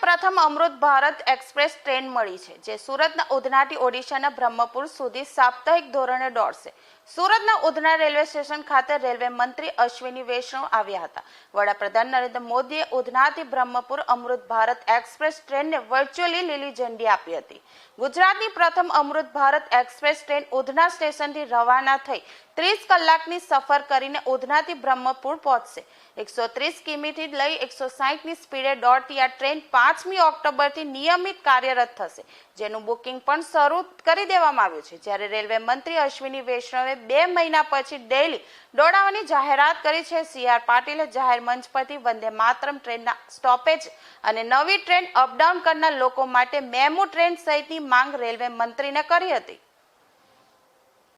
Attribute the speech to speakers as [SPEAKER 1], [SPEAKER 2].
[SPEAKER 1] પ્રથમ Amrit Bharat express train મળી છે, જે સુરતના ઉધનાથી ઓડિશાના બ્રહ્મપુર સુધી સાપ્તાહિક ધોરણે દોડશે. સુરતના ઉધના રેલવે સ્ટેશન ખાતે રેલવે મંત્રી અશ્વિની વૈષ્ણવ આવ્યા હતા. વડાપ્રધાન નરેન્દ્ર મોદીએ ઉધનાથી બ્રહ્મપુર અમૃત ભારત એક્સપ્રેસ ટ્રેનને વર્ચ્યુઅલી લીલી ઝંડી આપી હતી. ગુજરાતની પ્રથમ અમૃત ભારત એક્સપ્રેસ ટ્રેન ઉધના સ્ટેશનથી રવાના થઈ ત્રીસ કલાકની સફર કરીને ઉધનાથી બ્રહ્મપુર પહોંચશે. એકસો ત્રીસ કિમીથી લઈ એકસો સાહીઠની સ્પીડે દોડતી આ ટ્રેન પાંચમી ઓક્ટોબરથી નિયમિત કાર્યરત થશે, જેનું બુકિંગ પણ શરૂ કરી દેવામાં આવ્યું છે. જ્યારે રેલવે મંત્રી અશ્વિની વૈષ્ણવે બે મહિના પછી ડેલી દોડાવવાની જાહેરાત કરી છે સી આર પાટીલે જાહેર મંચ પરથી વંદે માતરમ ટ્રેનના સ્ટોપેજ અને નવી ટ્રેન અપડાઉન કરનાર લોકો માટે મેમુ ટ્રેન સહિતની માંગ રેલવે મંત્રીને કરી હતી.